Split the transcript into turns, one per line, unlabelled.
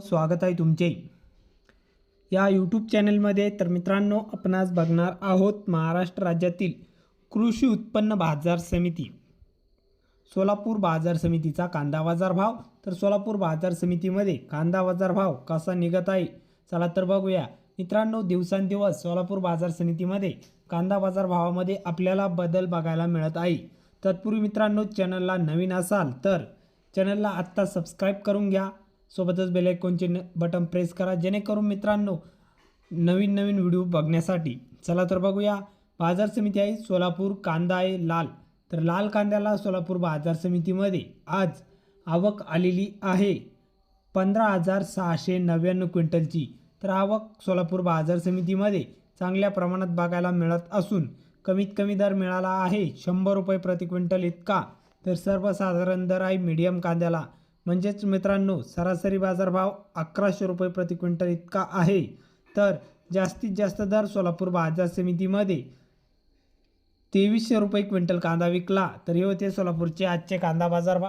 स्वागत आहे तुमचे. या यूट्यूब चॅनलमध्ये तर मित्रांनो आपणास बघणार आहोत महाराष्ट्र राज्यातील कृषी उत्पन्न बाजार समिती. सोलापूर बाजार समितीचा कांदा बाजार भाव. तर सोलापूर बाजार समितीमध्ये कांदा बाजार भाव कसा निघत आहे? चला तर बघूया. मित्रांनो दिवसांदिवस सोलापूर बाजार समितीमध्ये कांदा बाजार भावामध्ये आपल्याला बदल बघायला मिळत आहे. तत्पूर्वी मित्रांनो चॅनलला नवीन असाल तर चॅनलला आत्ता सबस्क्राईब करून घ्या. सोबतच बेल आयकॉनचे न बटन प्रेस करा जेणेकरून मित्रांनो नवीन नवीन व्हिडिओ बघण्यासाठी. चला तर बघूया. बाजार समिती आहे सोलापूर कांदा आहे लाल. तर लाल कांद्याला सोलापूर बाजार समितीमध्ये आज आवक आलेली आहे. पंधरा हजार सहाशे नव्याण्णव क्विंटलची. तर आवक सोलापूर बाजार समितीमध्ये चांगल्या प्रमाणात बघायला मिळत असून कमीत कमी दर मिळाला आहे. शंभर रुपये प्रति क्विंटल इतका. तर सर्वसाधारण दर आहे मीडियम कांद्याला. म्हणजेच मित्रांनो सरासरी बाजारभाव अकराशे रुपये प्रति क्विंटल इतका आहे. तर जास्तीत जास्त दर सोलापूर बाजार समितीमध्ये तेवीसशे रुपये क्विंटल कांदा विकला. तर हे होते सोलापूरचे आजचे कांदा बाजार भाव